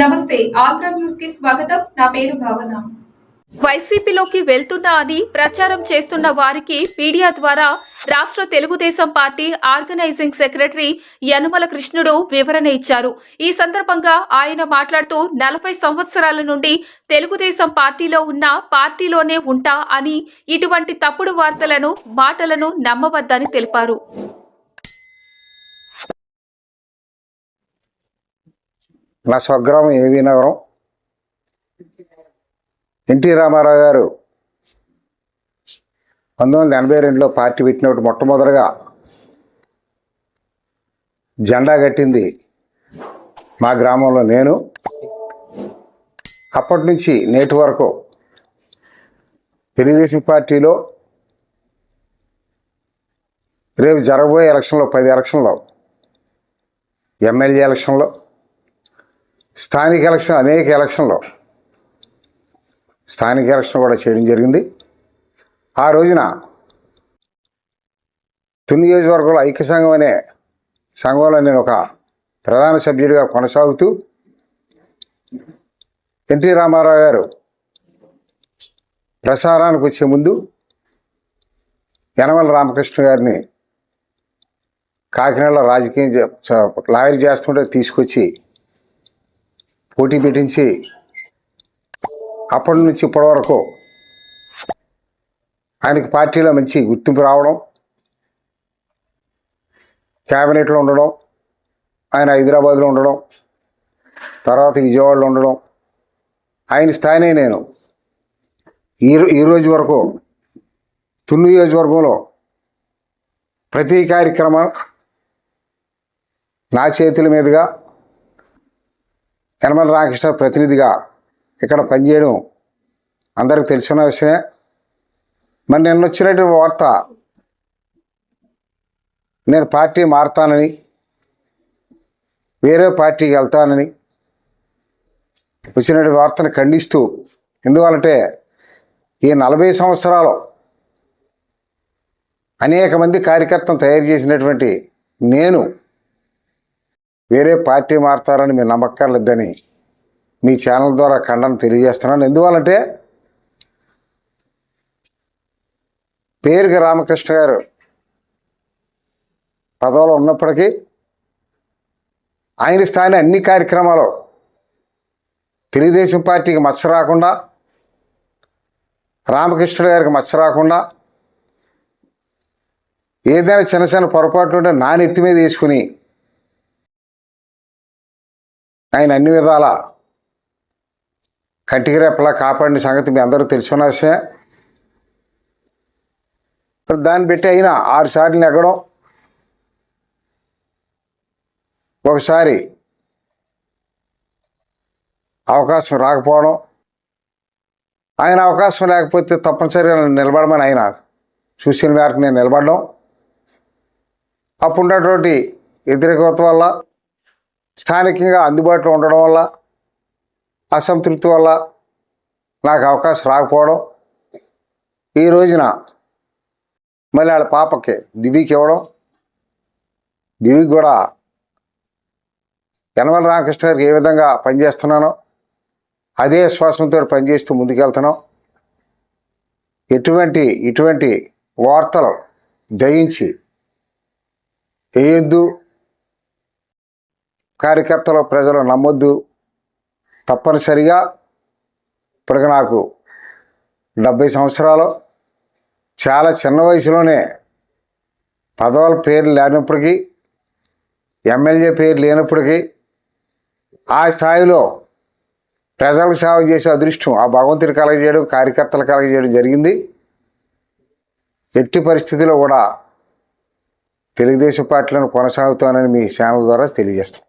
నమస్తే ఆగ్రా న్యూస్కి స్వాగతం. నా పేరు భావన. వైసీపీలోకి వెళ్తున్నా అని ప్రచారం చేస్తున్న వారికి మీడియా ద్వారా రాష్ట్ర Telugu Desam party organising secretary Yanamala Krishnudu వివరణ ఇచ్చారు. ఈ సందర్భంగా ఆయన మాట్లాడుతూ నలభై సంవత్సరాల నుండి తెలుగుదేశం పార్టీలో ఉన్న పార్టీలోనే ఉంటా అని ఇటువంటి తప్పుడు వార్తలను మాటలను నమ్మవద్దని తెలిపారు. నా స్వగ్రామం ఏవీ నగరం? ఎన్టీ రామారావు గారు పంతొమ్మిది వందల ఎనభై రెండులో పార్టీ పెట్టినప్పుడు మొట్టమొదటగా జెండా కట్టింది మా గ్రామంలో నేను. అప్పటి నుంచి నేటి వరకు తెలుగుదేశం పార్టీలో రేపు జరగబోయే ఎలక్షన్లో పది ఎలక్షన్లో ఎమ్మెల్యే ఎలక్షన్లో స్థానిక ఎలక్షన్ అనేక ఎలక్షన్లో స్థానిక ఎలక్షన్ కూడా చేయడం జరిగింది. ఆ రోజున తుని నియోజకవర్గంలో ఐక్య సంఘం అనే సంఘంలో నేను ఒక ప్రధాన సభ్యుడిగా కొనసాగుతూ ఎన్టీ రామారావు గారు ప్రసారానికి వచ్చే ముందు యనమల రామకృష్ణ గారిని కాకినాడలో రాజకీయం చే- లాయర్ చేస్తుంటే తీసుకొచ్చి పోటీ పెట్టించి అప్పటి నుంచి ఇప్పటి వరకు ఆయనకి పార్టీలో మంచి గుర్తింపు రావడం క్యాబినెట్లో ఉండడం ఆయన హైదరాబాద్లో ఉండడం తర్వాత విజయవాడలో ఉండడం ఆయన స్థాయినే నేను. ఈ ఈ రోజు వరకు తున్ను నియోజకవర్గంలో ప్రతి కార్యక్రమం నా చేతుల మీదుగా యనమల రామకృష్ణ ప్రతినిధిగా ఇక్కడ పనిచేయడం అందరికి తెలిసిన విషయమే. మరి నిన్న వచ్చినటువంటి వార్త నేను పార్టీ మారుతానని వేరే పార్టీకి వెళ్తానని వచ్చినటువంటి వార్తను ఖండిస్తూ ఎందువలంటే ఈ నలభై సంవత్సరాలు అనేక మంది కార్యకర్తను తయారు చేసినటువంటి నేను వేరే పార్టీ మారుతారని మీరు నమ్మక్కర్లేదని మీ ఛానల్ ద్వారా ఖండన తెలియజేస్తున్నాను. ఎందువల్లంటే పేరుకి రామకృష్ణ గారు పదవిలో ఉన్నప్పటికీ ఆయన స్థాయిని అన్ని కార్యక్రమాలు తెలుగుదేశం పార్టీకి మచ్చ రాకుండా రామకృష్ణుడు గారికి మచ్చ రాకుండా ఏదైనా చిన్న చిన్న పొరపాటు ఉంటే నా నెత్తి మీద వేసుకుని ఆయన అన్ని విధాల కంటికి రెప్పలా కాపాడిన సంగతి మీ అందరూ తెలుసుకున్న విషయమే. మరి దాన్ని పెట్టి అయినా ఆరు సార్లు నెగ్గడం ఒకసారి అవకాశం రాకపోవడం ఆయన అవకాశం లేకపోతే తప్పనిసరిగా నిలబడమని ఆయన చూసిన మేరకు నేను నిలబడడం. అప్పుడు ఉన్నటువంటి వ్యతిరేకత వల్ల స్థానికంగా అందుబాటులో ఉండడం వల్ల అసంతృప్తి వల్ల నాకు అవకాశం రాకపోవడం ఈ రోజున మళ్ళీ వాళ్ళ పాపకి దివికి ఇవ్వడం దివికి కూడా యనమల రామకృష్ణ గారికి ఏ విధంగా పనిచేస్తున్నానో అదే శ్వాసంతో పనిచేస్తూ ముందుకెళ్తున్నాం. ఎటువంటి ఇటువంటి వార్తలు దయించి వేయొద్దు కార్యకర్తలు ప్రజలు నమ్మొద్దు. తప్పనిసరిగా ఇప్పటికి నాకు డెబ్భై సంవత్సరాలు. చాలా చిన్న వయసులోనే పదవుల పేర్లు లేనప్పటికీ ఎమ్మెల్యే పేరు లేనప్పటికీ ఆ స్థాయిలో ప్రజలకు సేవ చేసే అదృష్టం ఆ భగవంతుడి కలగజేయడం కార్యకర్తలు కలగజేయడం జరిగింది. ఎట్టి పరిస్థితిలో కూడా తెలుగుదేశం పార్టీలను కొనసాగుతానని మీ ఛానల్ ద్వారా తెలియజేస్తాం.